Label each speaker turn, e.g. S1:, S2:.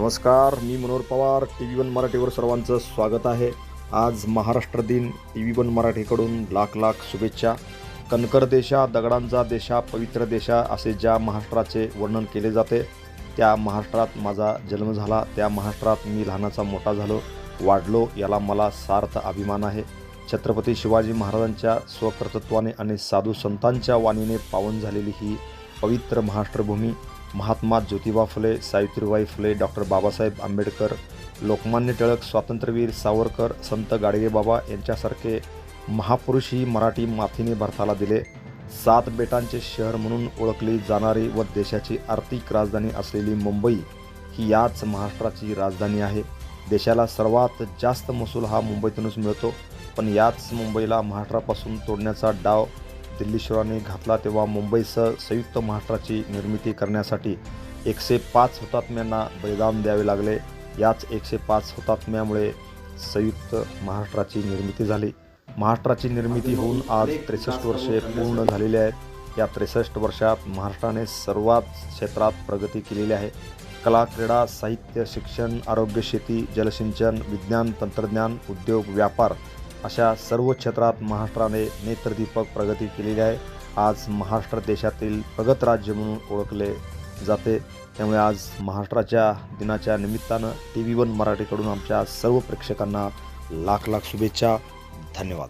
S1: नमस्कार मी Manohar Pawar T V one मराठीवर सर्वांचं स्वागत आहे. आज महाराष्ट्र दिन टी व्ही वन मराठीकडून लाख लाख शुभेच्छा. कणकर देशा दगडांचा देशा पवित्र देशा असे ज्या महाराष्ट्राचे वर्णन केले जाते त्या महाराष्ट्रात माझा जन्म झाला त्या महाराष्ट्रात मी लहानाचा मोठा झालो वाढलो याला मला सार्थ अभिमान आहे. छत्रपती शिवाजी महाराजांच्या स्वकर्तृत्वाने आणि साधू संतांच्या वाणीने पावन झालेली ही पवित्र महाराष्ट्रभूमी महात्मा ज्योतिबा फुले सावित्रीबाई फुले डॉक्टर बाबासाहेब आंबेडकर लोकमान्य टिळक स्वातंत्र्यवीर सावरकर संत गाडगेबाबा यांच्यासारखे महापुरुषही मराठी माथीने भारताला दिले. सात बेटांचे शहर म्हणून ओळखली जाणारी व देशाची आर्थिक राजधानी असलेली मुंबई ही याच महाराष्ट्राची राजधानी आहे. देशाला सर्वात जास्त महसूल हा मुंबईतूनच मिळतो. पण याच मुंबईला महाराष्ट्रापासून तोडण्याचा डाव दिल्लीश्वरांनी घातला तेव्हा मुंबईसह संयुक्त महाराष्ट्राची निर्मिती करण्यासाठी एकशे पाच हुतात्म्यांना बलिदान द्यावे लागले. याच एकशे पाच हुतात्म्यामुळे संयुक्त महाराष्ट्राची निर्मिती झाली. महाराष्ट्राची निर्मिती होऊन आज त्रेसष्ट वर्षे पूर्ण झालेली आहेत. या त्रेसष्ट वर्षात महाराष्ट्राने सर्वात क्षेत्रात प्रगती केलेली आहे. कला क्रीडा साहित्य शिक्षण आरोग्य शेती जलसिंचन विज्ञान तंत्रज्ञान उद्योग व्यापार अशा सर्व क्षेत्रात महाराष्ट्राने नेत्रदीपक प्रगती केलेली आहे. आज महाराष्ट्र देशातील प्रगत राज्य म्हणून ओळखले जाते. त्यामुळे आज महाराष्ट्राच्या दिनाच्या निमित्तानं टी व्ही वन मराठीकडून आमच्या सर्व प्रेक्षकांना लाख लाख शुभेच्छा. धन्यवाद.